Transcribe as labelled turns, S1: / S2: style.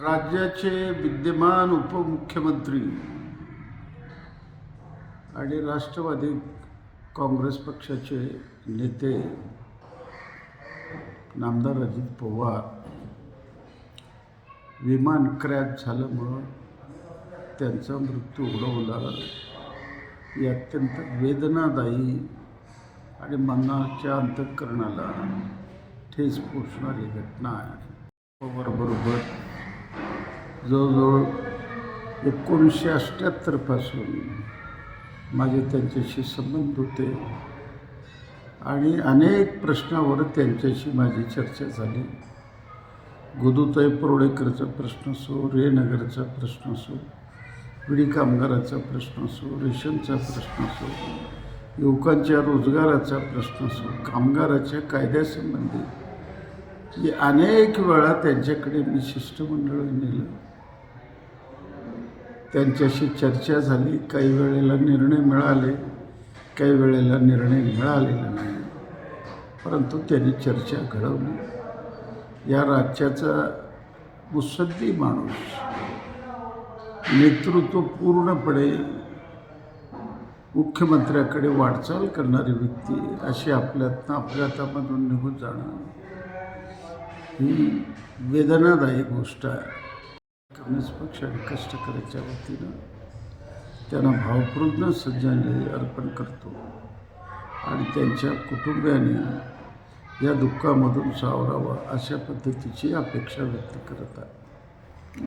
S1: राज्याचे विद्यमान उपमुख्यमंत्री आणि राष्ट्रवादी काँग्रेस पक्षाचे नेते नामदार अजित पवार. विमान क्रॅश झाल्यामुळं त्यांचा मृत्यू उडवला ही अत्यंत वेदनादायी आणि मनाच्या अंतःकरणाला ठेस पोचणारी घटना आहे. पवारबरोबर जवळजवळ एकोणीसशे अठ्ठ्याहत्तरपासून माझे त्यांच्याशी संबंध होते. आणि अनेक प्रश्नावर त्यांच्याशी माझी चर्चा झाली. गोदूताई परोडेकरचा प्रश्न असो रेनगरचा प्रश्न असो विडी कामगाराचा प्रश्न असो रेशनचा प्रश्न असो युवकांच्या रोजगाराचा प्रश्न असो कामगाराच्या कायद्यासंबंधी की अनेक वेळा त्यांच्याकडे मी शिष्टमंडळ नेलं. त्यांच्याशी चर्चा झाली. काही वेळेला निर्णय मिळाले काही वेळेला निर्णय मिळालेला नाही. परंतु त्यांनी चर्चा घडवली. या राज्याचा मुसद्दी माणूस नेतृत्व पूर्णपणे मुख्यमंत्र्याकडे वाटचाल करणारी व्यक्ती अशी आपल्यातनं आपल्या हातामधून निघून जाणं ही वेदनादायी गोष्ट आहे. कम्युनिस्ट पक्ष आणि कष्टकऱ्याच्या वतीनं त्यांना भावपूर्ण श्रद्धांजली अर्पण करतो. आणि त्यांच्या कुटुंबियांनी या दुःखामधून सावरावं अशा पद्धतीची अपेक्षा व्यक्त करत आहे